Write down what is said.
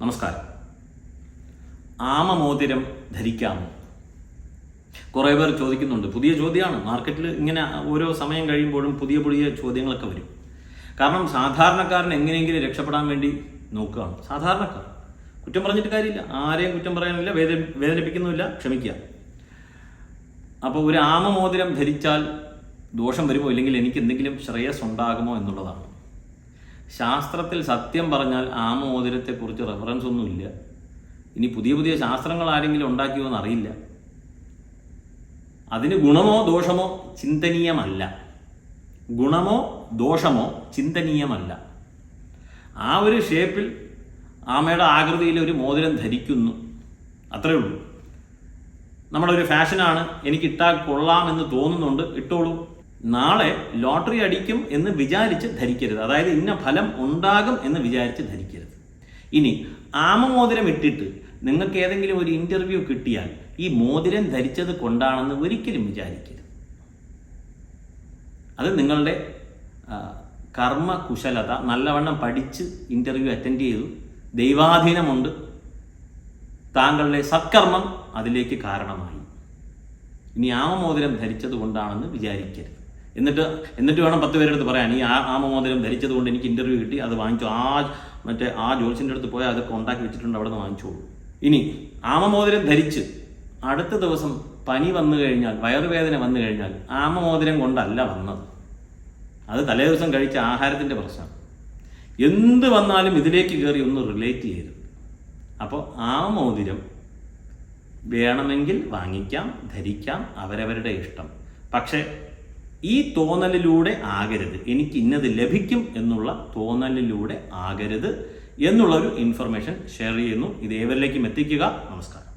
നമസ്കാരം. ആമമോതിരം ധരിക്കാമോ? കുറേ പേർ ചോദിക്കുന്നുണ്ട്. പുതിയ ചോദ്യമാണ്. മാർക്കറ്റിൽ ഇങ്ങനെ ഓരോ സമയം കഴിയുമ്പോഴും പുതിയ പുതിയ ചോദ്യങ്ങളൊക്കെ വരും. കാരണം സാധാരണക്കാരൻ എങ്ങനെയെങ്കിലും രക്ഷപ്പെടാൻ വേണ്ടി നോക്കുകയാണ്. സാധാരണക്കാർ. കുറ്റം പറഞ്ഞിട്ട് കാര്യമില്ല. ആരെയും കുറ്റം പറയാനില്ല. വേദ വേദനിപ്പിക്കുന്നുമില്ല. ക്ഷമിക്കുക. അപ്പോൾ ഒരു ആമമോതിരം ധരിച്ചാൽ ദോഷം വരുമോ? ഇല്ലെങ്കിൽ എനിക്ക് എന്തെങ്കിലും ശ്രേയസ് ഉണ്ടാകുമോ എന്നുള്ളതാണ്. ശാസ്ത്രത്തിൽ സത്യം പറഞ്ഞാൽ ആമോദരത്തെക്കുറിച്ച് റെഫറൻസ് ഒന്നുമില്ല ഇനി പുതിയ പുതിയ ശാസ്ത്രങ്ങൾ ആരെങ്കിലും ഉണ്ടാക്കിയോ എന്നറിയില്ല. അതിന് ഗുണമോ ദോഷമോ ചിന്തനീയമല്ല. ഗുണമോ ദോഷമോ ചിന്തനീയമല്ല. ആ ഒരു ഷേപ്പിൽ ആമയുടെ ആകൃതിയിൽ ഒരു മോതിരം ധരിക്കുന്നു. അത്രേ ഉള്ളൂ. നമ്മുടെ ഒരു ഫാഷനാണ് എനിക്ക് ഇട്ടാൽ കൊള്ളാമെന്ന് തോന്നുന്നുണ്ട്. ഇട്ടോളൂ. നാളെ ലോട്ടറി അടിക്കും എന്ന് വിചാരിച്ച് ധരിക്കരുത്. അതായത് ഇന്ന ഫലം ഉണ്ടാകും എന്ന് വിചാരിച്ച് ധരിക്കരുത്. ഇനി ആമമോതിരം ഇട്ടിട്ട് നിങ്ങൾക്ക് ഏതെങ്കിലും ഒരു ഇന്റർവ്യൂ കിട്ടിയാൽ ഈ മോതിരം ധരിച്ചത് കൊണ്ടാണെന്ന് ഒരിക്കലും വിചാരിക്കരുത്. അത് നിങ്ങളുടെ കർമ്മ കുശലത നല്ലവണ്ണം പഠിച്ച് ഇന്റർവ്യൂ അറ്റൻഡ് ചെയ്തു. ദൈവാധീനമുണ്ട്. താങ്കളുടെ സത്കർമ്മം അതിലേക്ക് കാരണമായി. ഇനി ആമമോതിരം ധരിച്ചത് കൊണ്ടാണെന്ന് വിചാരിക്കരുത്. എന്നിട്ട് എന്നിട്ട് വേണം പത്ത് പേരെടുത്ത് പറയാൻ. ഈ ആ ആമമോതിരം ധരിച്ചത് കൊണ്ട് എനിക്ക് ഇന്റർവ്യൂ കിട്ടി. അത് വാങ്ങിച്ചു. ആ മറ്റേ ആ ജോൽസിന്റെ അടുത്ത് പോയാൽ അതൊക്കെ ഉണ്ടാക്കി വെച്ചിട്ടുണ്ട്. അവിടെ നിന്ന് വാങ്ങിച്ചോളൂ. ഇനി ആമമോതിരം ധരിച്ച് അടുത്ത ദിവസം പനി വന്നു കഴിഞ്ഞാൽ വയറുവേദന വന്നു കഴിഞ്ഞാൽ ആമമോതിരം കൊണ്ടല്ല വന്നത്. അത് തലേ ദിവസം കഴിച്ച ആഹാരത്തിന്റെ പ്രശ്നം. എന്ത് വന്നാലും ഇതിലേക്ക് കയറി ഒന്ന് റിലേറ്റ് ചെയ്യരുത്. അപ്പോൾ ആ മോതിരം വേണമെങ്കിൽ വാങ്ങിക്കാം ധരിക്കാം അവരവരുടെ ഇഷ്ടം. പക്ഷേ ഈ തോന്നലിലൂടെ ആകരുത്. എനിക്ക് ഇന്നത് ലഭിക്കും എന്നുള്ള തോന്നലിലൂടെ ആകരുത് എന്നുള്ളൊരു ഇൻഫർമേഷൻ ഷെയർ ചെയ്യുന്നു. ഇത് ഏവരിലേക്കും എത്തിക്കുക. നമസ്കാരം.